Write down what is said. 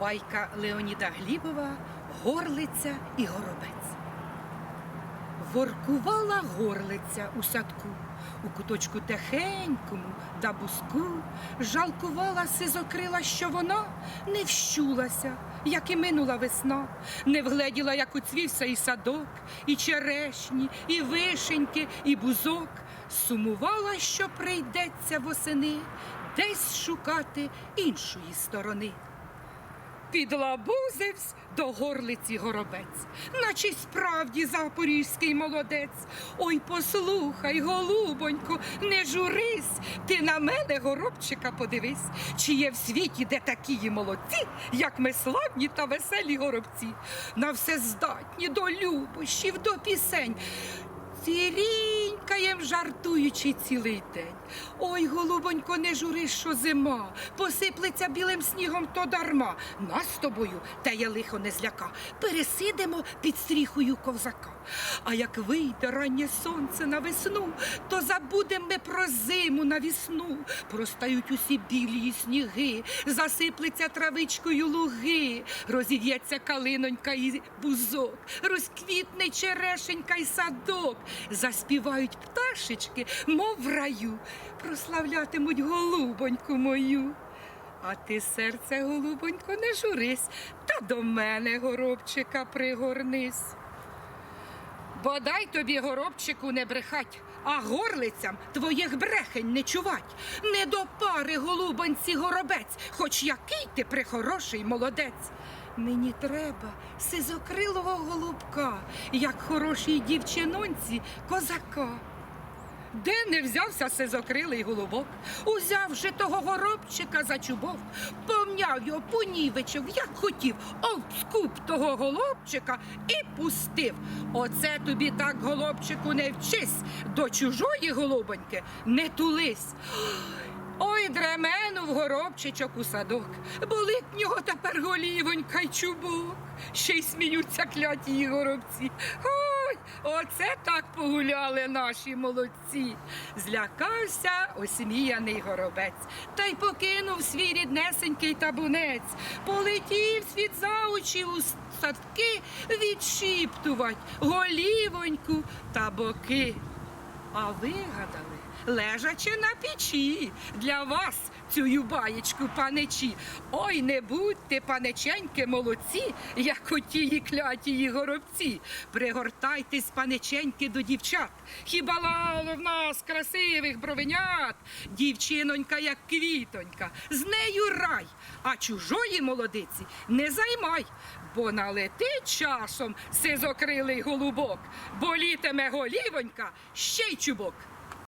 Байка Леоніда Глібова Горлиця і горобець. Воркувала горлиця у садку, у куточку тихенькому да буску, жалкувала сизокрила, що вона не вщулася, як і минула весна, не вгледіла, як уцвівся і садок, і черешні, і вишеньки, і бузок. Сумувала, що прийдеться восени десь шукати іншої сторони. Підлабузивсь до горлиці горобець, наче справді запорізький молодець. Ой, послухай, голубонько, не журись, ти на мене, горобчика, подивись, чи є в світі, де такі молодці, як ми славні та веселі горобці, на все здатні до любощів, до пісень. Цірінькаєм, жартуючи цілий день. Ой, голубонько, не жури, що зима, посиплеться білим снігом то дарма. Нас тобою теє лихо не зляка. Пересидимо під стріхою ковзака. А як вийде раннє сонце на весну, то забудемо ми про зиму на вісну. Простають усі білі сніги, засиплеться травичкою луги, розів'ється калинонька і бузок, розквітне черешенька й садок, заспівають пташечки, мов в раю, прославлятимуть голубоньку мою. А ти, серце, голубонько, не журись, та до мене, горобчика, пригорнись. Бодай тобі, горобчику, не брехать, а горлицям твоїх брехень не чувать. Не до пари, голубонці, горобець, хоч який ти прихороший молодець. Мені треба сизокрилого голубка, як хорошій дівчинонці козака. Де не взявся сизокрилий голубок, узяв же того горобчика за чубок, помняв його, понівечив, як хотів, овскуп того голубчика і пустив. Оце тобі так, голубчику, не вчись, до чужої голубоньки не тулись. Ой, дременув горобчичок у садок, болить в нього тепер голівонька й чубок. Ще й сміються кляті її горобці. Оце так погуляли наші молодці. Злякався осміяний горобець, та й покинув свій ріднесенький табунець, полетів світ за очі у садки відшіптувать голівоньку та боки. А вигадали, лежачи на печі, для вас цю баєчку, паничі. Ой, не будьте, паниченьки, молодці, як отії клятії горобці. Пригортайтесь, паниченьки, до дівчат. Хіба лало в нас красивих бровенят? Дівчинонька, як квітонька, з нею рай, а чужої молодиці не займай, бо налетить часом сизокрилий голубок, болітиме голівонька, ще й чубок.